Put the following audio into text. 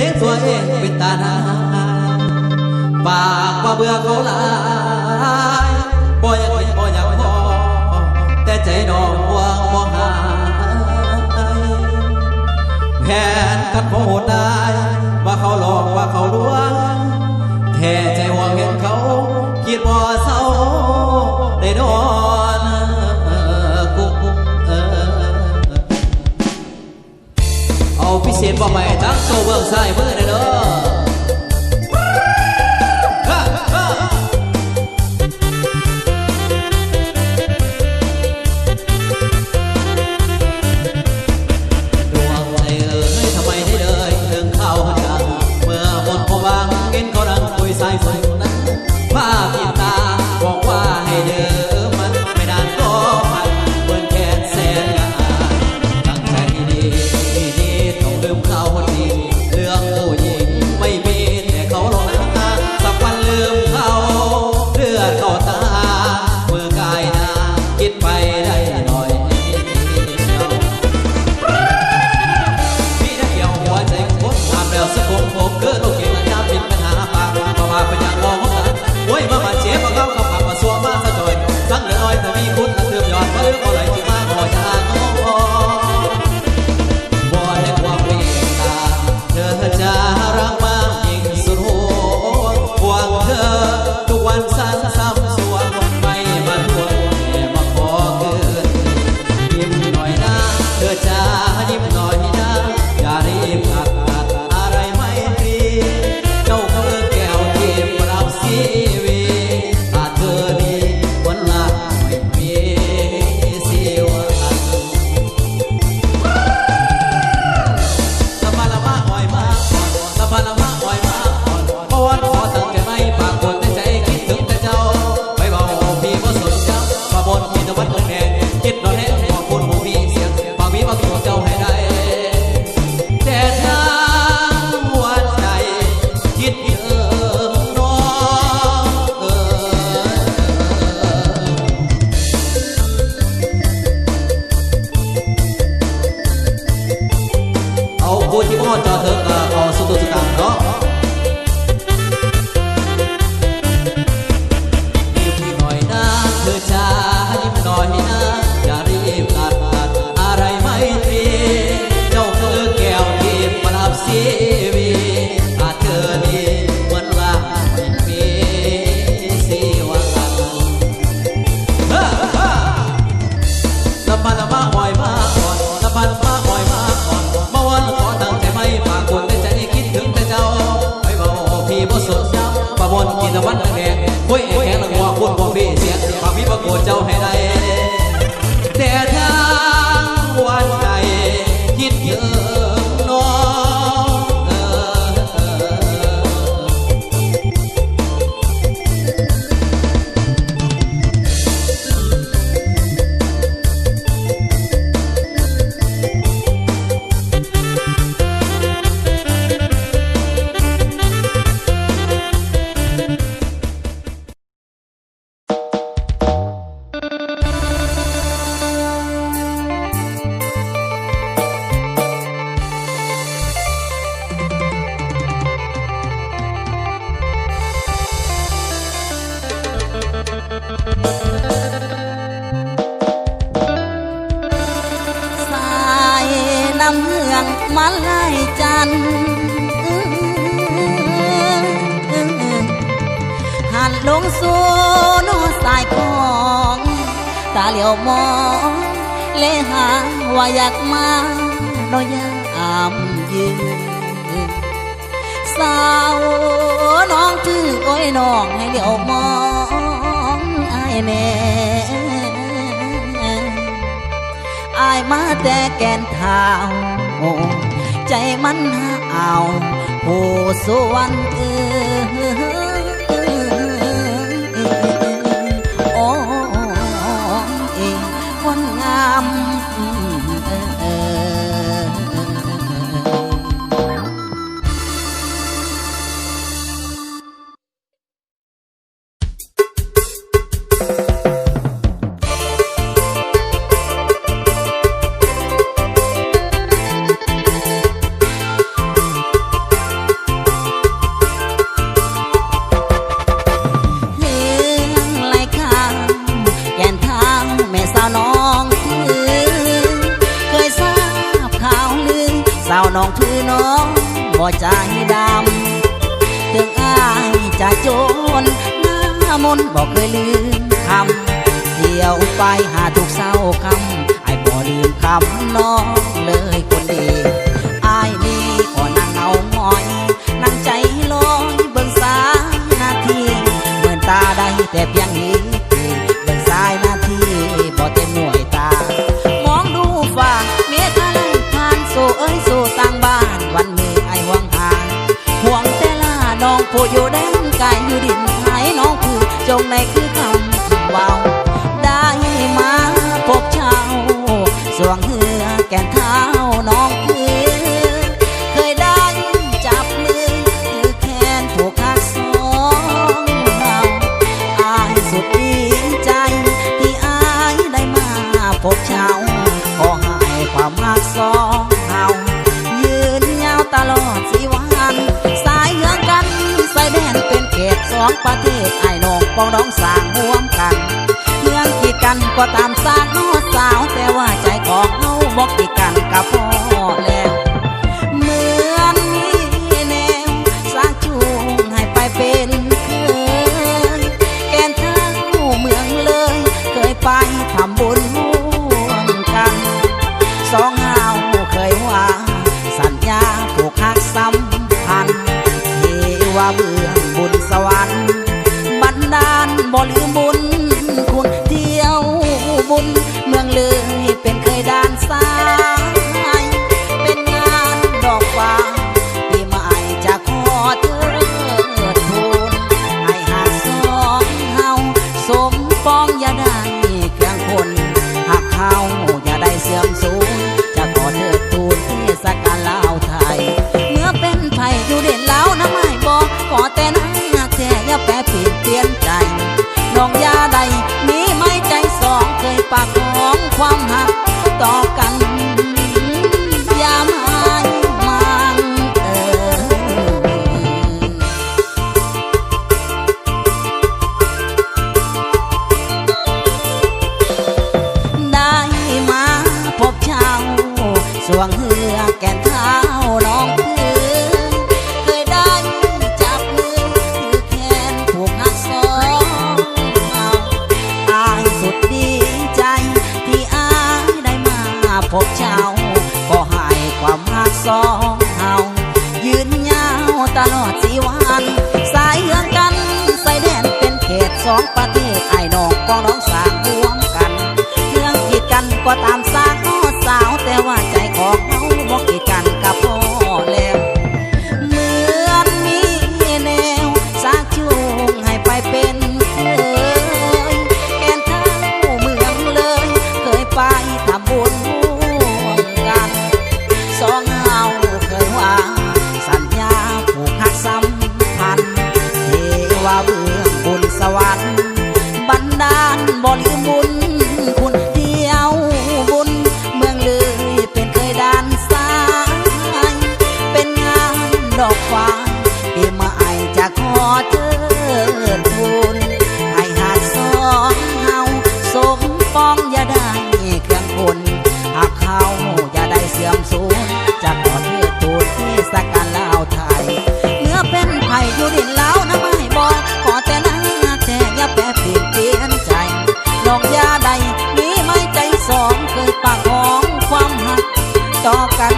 เสียงตัวเองเป็นตาหนาปากว่าเบื่อเขาลายบ่อยากเห็นบ่อยากพอแต่ใจน้องว่างมองหายแผนคัดโหดได้ว่าเขาหลอกว่าเขาลวงแท้ใจห่วงเห็นเขาคิดบ่ so well as I would vui chỉ có cho thượng ở số tôi tạm đó yêu thì nói na เธอจ้ายิ้มหน่อยนะอย่ารีบตัดอะไรไม่ตรีเจ้าคือแก้วทิพย์ประดับสี นกินวันแพงห้วยแข็งลังหัวคุณบอกมีเสียงความพี่ประโกเจ้าให้ได้างมาไล่จันหันลงสู่นอสายของตาเหลียวมองเลหาว่าอยากมาน้อยอามยืนสาวน้องชื่อโอ้ยน้องให้เหลียวมองไอ้แม่อายมาแต่แกนเท้า โใจมันหาเอาโหสวรรณเออ น้องคือน้องบ่ใจดำถึงอายจะจนหน้ามนบอกเคยลืมคำเที่ยวไปหาทุกเศร้าคำไอ้บ่ลืมคำน้องเลยคนดี อยู่แดนไกลอยู่ดินหายน้องคือจงในคือคำเบาได้มาพบเช้าสวงหื ของประเทศไอ้นงปองร้องสร้างร่วมกันเรื่องกีดกันก็ตามสร้างนอสาว แต่ว่าใจของเฮาบอกกีดกันกับพ่อแล้วเหมือนมีแนวสร้างจูงให้ไปเป็นเคยแกนเท้าเมืองเลย เคยไปทำบุญร่วมกัน สองเฮาเคยว่า สัญญาผูกหักสัมพันเทว่าเบื้อ บ่ลืมบุญคุณเที่ยวบุญเมืองเลย น้องยาใดมีไม่ใจสองเคยปากของความหักต่อกันยามหายมันเออได้มาพบเช้าสวงเหือแก่นเท้า สองเฮายืนยาวตลอดสีวัน สายเหืองกันใส่แดนเป็นเขตสองประเทศไอ้น้องก็ร้องสามรวมกันเรื่องกีดกันก็ตาม ว่าเบื้องบุญสวรรค์บันดาลบริ ปากของความหักต่อกัน